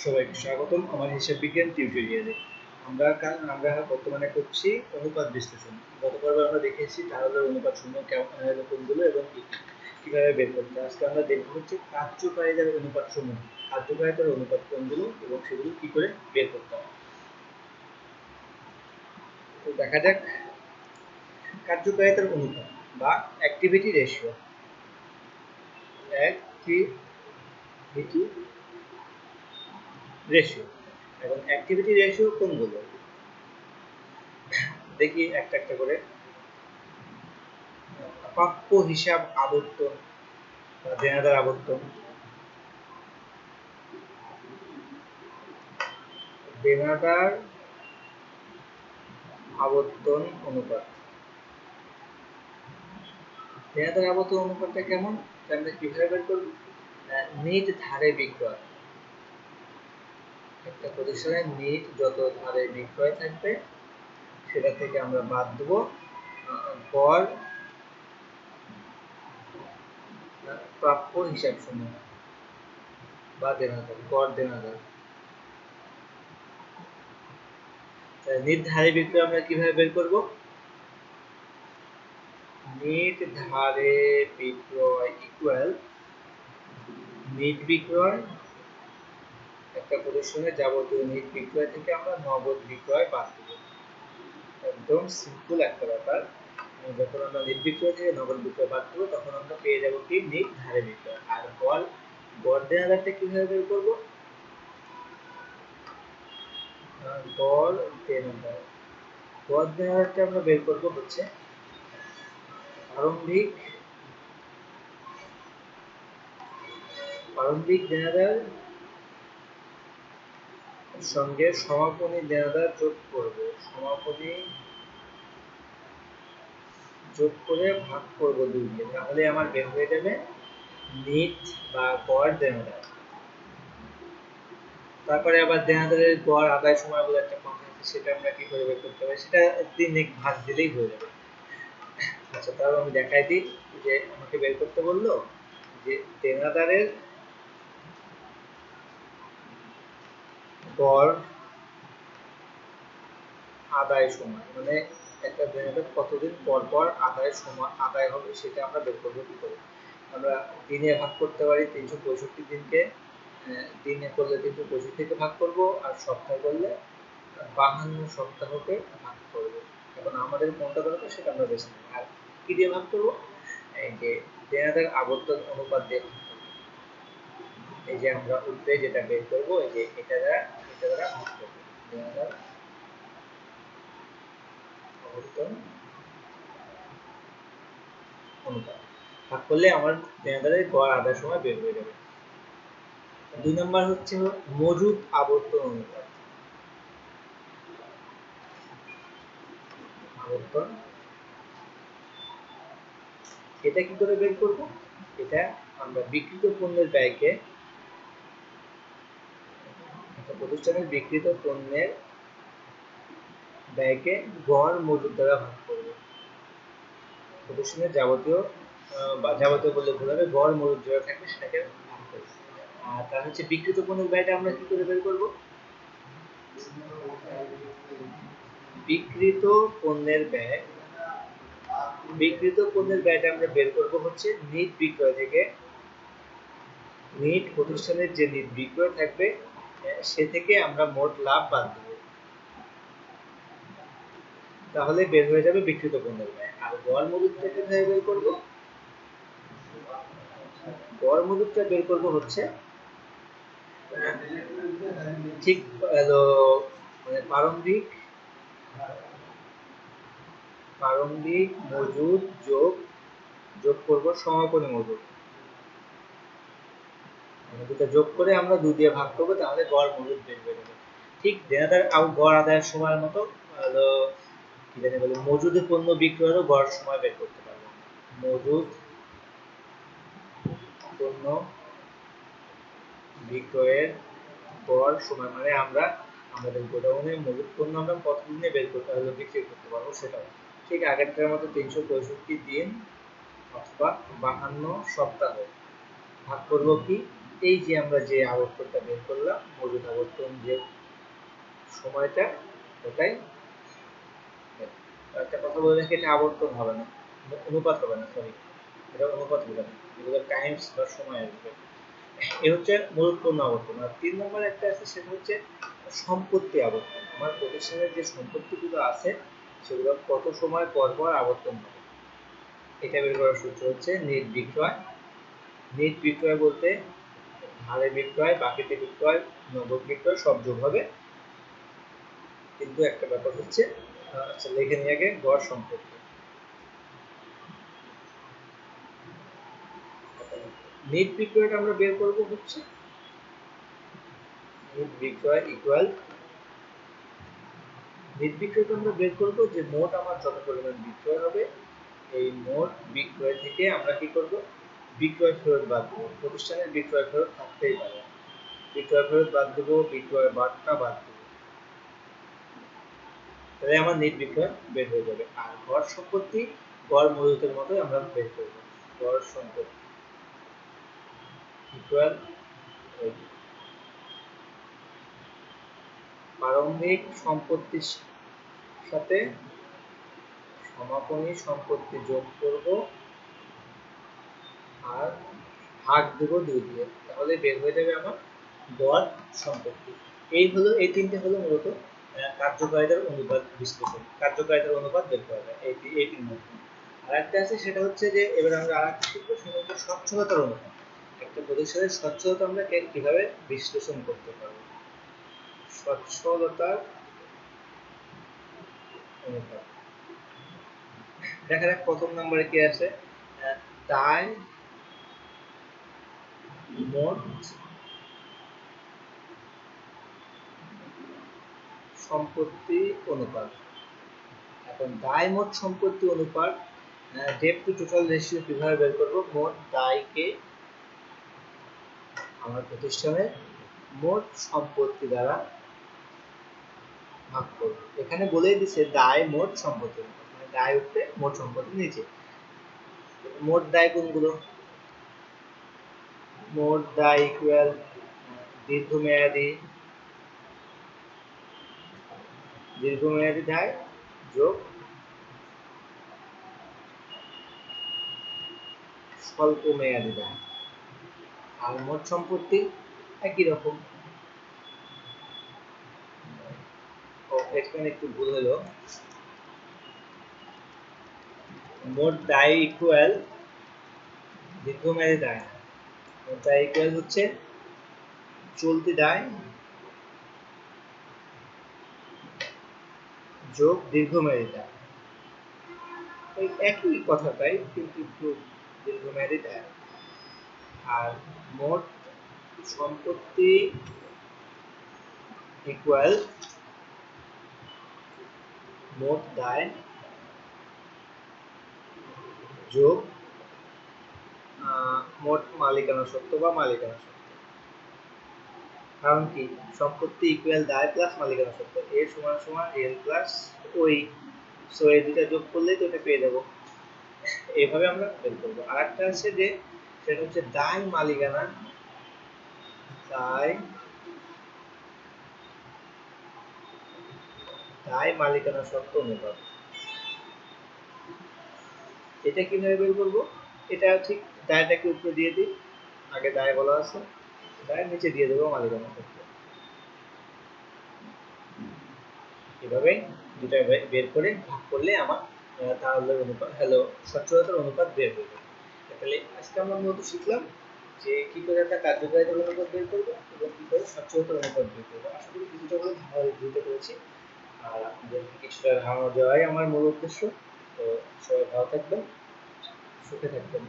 সবাইকে স্বাগতম। আমার হিসাব বিজ্ঞান টিউটোরিয়ালে আমরা কা- আমরা বর্তমানে করছি অনুপাত বিশ্লেষণ। গত আমরা দেখেছি তাহলে অনুপাত শূন্য কেমন কোনগুলো এবং। কীভাবে বের করতে আজকে আমরা দেখব হচ্ছে কার্যকারিতার অনুপাত সমূহ কার্যকারিতার অনুপাত কোনগুলো এবং সেগুলো কি করে বের করতে হয়। তো দেখা যাক। কার্যকারিতার অনুপাত বা অ্যাক্টিভিটি রেশিও অ্যাক্টিভিটি রেশিও এবং অ্যাক্টিভিটি রেশিও কোনগুলো? দেখি একটা একটা করে। প্রাপ্য হিসাব আবর্তন দেনাদার আবর্তন দেনাদার আবর্তন অনুপাত। দেনাদার আবর্তন অনুপাতটা কেমন? আমরা কীভাবে বের করব? নিট ধারে বিক্রয়। একটা প্রতিষ্ঠানের নিট যত ধারে বিক্রয় থাকবে, সেটা থেকে আমরা বাদ দেবো। গড় প্রাপ্য হিসাব সমূহ বা দেনাদার, গড় দেনাদার। তাহলে নিট ধারে বিক্রয় আমরা কীভাবে বের করব? নিট ধারে বিক্রয় ইকুয়াল নিট বিক্রয় একটা প্রদর্শনের যাবতীয় নিট বিক্রয় থেকে আমরা নগদ বিক্রয় বাদ দেব। একদম সিম্পল একটা ব্যাপার। মানে যখন আমরা নিট বিক্রয় থেকে নগদ বিক্রয় বাদ দেবো, তখন আমরা পেয়ে যাব কি? নিট ধারে বিক্রয়। আর গড় গড় দেনাদারটা কীভাবে বের করব? গড় দেনাদার গড় দেনাদারটা আমরা বের করব হচ্ছে প্রারম্ভিক প্রারম্ভিক দেনাদার সঙ্গে সমাপনী দেনাদার যোগ করব। সমাপনী যোগ করে ভাগ করব দুই দিয়ে তাহলে আমার বের হয়ে যাবে নিট বা গড় দেনাদার তারপরে আবার দেনাদারের গড় আদায় সময় বলে একটা কথা আছে, সেটা আমরা কি করে বের করতে পারি? সেটা দিন এক ভাগ দিলেই হয়ে যাবে। আচ্ছা তাহলে আমি দেখাই দিই যে আমাকে বের করতে বলল যে দেনাদারের গড় আদায় সময় মানে একটা দেনাদার কতদিন পর পর আদায় সময়, আদায় হবে সেটা আমরা বের করব কি করে? আমরা দিনে ভাগ করতে পারি তিনশো পঁয়ষট্টি দিনকে দিনে করলে তিনশো পঁয়ষট্টিকে ভাগ করব আর সপ্তাহ করলে বাহান্ন সপ্তাহকে ভাগ করব। এখন আমাদের কোনটা দরকার সেটা আমরা বেছে নেব। আর কি দিয়ে ভাগ করব? যে দেনাদার আবর্তন অনুপাত দিয়ে এই যে আমরা উপরে যেটা বের করব, এই যে এটা দ্বারা ভাগ করলে আমার দেনাদারের গড় আদার সময় বের হয়ে যাবে। দুই নম্বর হচ্ছে মজুদ আবর্তন অনুপাত। আবর্তন। এটা কি করে বের করব? এটা আমরা বিক্রিত পণ্যের ব্যয়কে প্রতিষ্ঠানের বিক্রিত পণ্যের ব্যয়কে গড় মজুদ দ্বারা ভাগ করবে। প্রতিষ্ঠানের যাবতীয় বা যাবতীয় বললে ভুল হবে, গড় মজুদ যেটা থাকবে সেটাকে ভাগ করব। আর তার হচ্ছে বিক্রিত পণ্যের ব্যয়টা আমরা কি করে বের করব? বিক্রিত পণ্যের ব্যয়, বিক্রিত পণ্যের ব্যয়টা আমরা বের করব হচ্ছে নিট বিক্রয় থেকে। নিট প্রতিষ্ঠানের যে নিট বিক্রয় থাকবে সে থেকে আমরা মোট লাভ বাদ দেব। তাহলে বের হয়ে যাবে বিক্রিত পণ্যের ব্যয় আর গড় মজুদটা কীভাবে বের করব? গড় মজুদটা বের করব হচ্ছে, ঠিক মানে প্রারম্ভিক প্রারম্ভিক মজুদ যোগ যোগ করব সমাপনী মজুদ। দুটো যোগ করে আমরা দুই দিয়ে ভাগ করব, তাহলে গড় মজুদ বের হয়ে যাবে। ঠিক দেনাদার গড় আদায়ের সময় মতো হলো কি জানি বলে, মজুদের পণ্য বিক্রয়েরও গড় সময় বের করতে পারব। মজুদ পণ্য বিক্রয়ের গড় সময় মানে আমরা আমাদের গোডাউনে মজুদ পণ্য আমরা কতদিনে বের করতে হলে বিক্রি করতে পারব সেটাও। ঠিক আগেরটার মতো তিনশো পঁয়ষট্টি দিন অথবা বাহান্ন সপ্তাহ। ভাগ করব কি? এই যে আমরা যে আবর্তনটা বের করলাম মজুদ আবর্তন যে সময়টা, ওটাই। একটা কথা বলে রাখি, এটা আবর্তন হবে না। অনুপাত হবে না সরি এটা অনুপাত হবে না। এগুলো টাইমস বা সময় আসবে। এ হচ্ছে মূলোৎপন্ন আবর্তন। আর তিন নম্বর একটা আছে, সেটা হচ্ছে সম্পত্তি আবর্তন। আমার প্রতিষ্ঠানের যে সম্পত্তিগুলো আছে, সেগুলো কত সময় পর পর আবর্তন হবে? এটা বের করার সূত্র হচ্ছে নেট বিক্রয়। নেট বিক্রয় বলতে ধারে বিক্রয়, বাকিতে বিক্রয়, নগদ বিক্রয়, সব যোগ হবে। কিন্তু একটা ব্যাপার হচ্ছে আচ্ছা লিখে নিয়ে আগে গড় সম্পত্তি নেট বিক্রয়টা আমরা বের করব হচ্ছে। নেট বিক্রয় ইকুয়াল নেট বিক্রয়টা আমরা বের করব যে মোট আমার যত পরিমাণ বিক্রয় হবে, এই মোট বিক্রয় থেকে আমরা কি করব? বিক্রয় ফেরত বাদ দেবো। প্রতিষ্ঠানের বিক্রয় ফেরত থাকতেই পারে। বিক্রয় ফেরত বাদ দেবো, বিক্রয় বাদটা বাদ দেবো। তাহলে আমার নেট বিক্রয় বের হয়ে যাবে। আর গড় সম্পত্তি গড় মজুতের মতোই আমরা বের করব গড় সম্পত্তি। ইকুয়াল প্রারম্ভিক সম্পত্তির সাথে সমাপনী সম্পত্তি যোগ করব। আর ভাগ দেব দুই দিয়ে। তাহলে বের হয়ে যাবে আমার গড় সম্পত্তি। এই হলো, এই তিনটে হলো মূলত কার্যকারিতার অনুপাত বিশ্লেষণ, কার্যকারিতার অনুপাত বের করা যায়, এই এই তিন মধ্যে আর একটা আছে, সেটা হচ্ছে যে, এবার আমরা আর একটা শিখব, সেটা হচ্ছে স্বচ্ছতার অনুপাত। একটা প্রতিষ্ঠানের স্বচ্ছতা আমরা কীভাবে বিশ্লেষণ করতে পারব? স্বচ্ছলতার অনুপাত। দেখা যাক প্রথম নম্বরে কি আছে। দায় মোট সম্পত্তি অনুপাত। এখন দায় মোট সম্পত্তি অনুপাত টু টোটাল রেশিও কীভাবে বের মোট দায়কে আমার প্রতিষ্ঠানের মোট সম্পত্তি দ্বারা ভাগ করব। এখানে বলেই দিছে দায় মোট সম্পত্তি মানে দায় উঠতে মোট সম্পত্তি নিচে। মোট দায় কোনগুলো? মোট দায় ইকুয়াল দীর্ঘমেয়াদী দীর্ঘমেয়াদী দায় যোগ স্বল্প মেয়াদী দায়। আর মোট সম্পত্তি একই রকম। এখানে একটু ভুল হলো। মোট দায় ইকুয়াল দীর্ঘমেয়াদী দায়। দায় ইকুয়াল হচ্ছে চলতি দায় যোগ দীর্ঘমেয়াদী দায়। ওই একই কথাটাই কিন্তু একটু দীর্ঘমেয়াদী দায়। আর মোট সম্পত্তি ইকুয়াল মোট দায় যোগ মোট মালিকানা সত্য বা মালিকানা সত্য? কারণ কি? সম্পত্তি ইকুয়াল দায় প্লাস মালিকানা সত্য। এর সমান সমান এল প্লাস ওই। সো এই দুটা যোগ করলেই তো এটা পেয়ে যাব। এইভাবে আমরা বের করব। আর একটা আছে যে, সেটা হচ্ছে দায় মালিকানা। দায় দায় মালিকানা সত্য অনুপাত। এটা কীভাবে বের করব? এটা ঠিক দায়টাকে উপরে দিয়ে দিই। আগে দায় বলা আছে। দায় নিচে দিয়ে দেবো মালিকানা সত্য এভাবে দুটা বের করে ভাগ করলে আমার তাহলে অনুপাত, হ্যালো, সচ্ছলতার অনুপাত বের হয়ে যাবে তাহলে আজকে আমরা মূলত শিখলাম যে কি করে একটা কার্যকারিতার অনুপাত বের করব এবং কি করে সচ্ছলতার অনুপাত বের করব। আশা করি কিছুটা হলে ধারণা দিতে পেরেছি। আর আপনাদেরকে কিছুটা ধারণা দেওয়াই আমার মূল উদ্দেশ্য। তো সবাই ভালো থাকবেন, সুখে থাকবেন।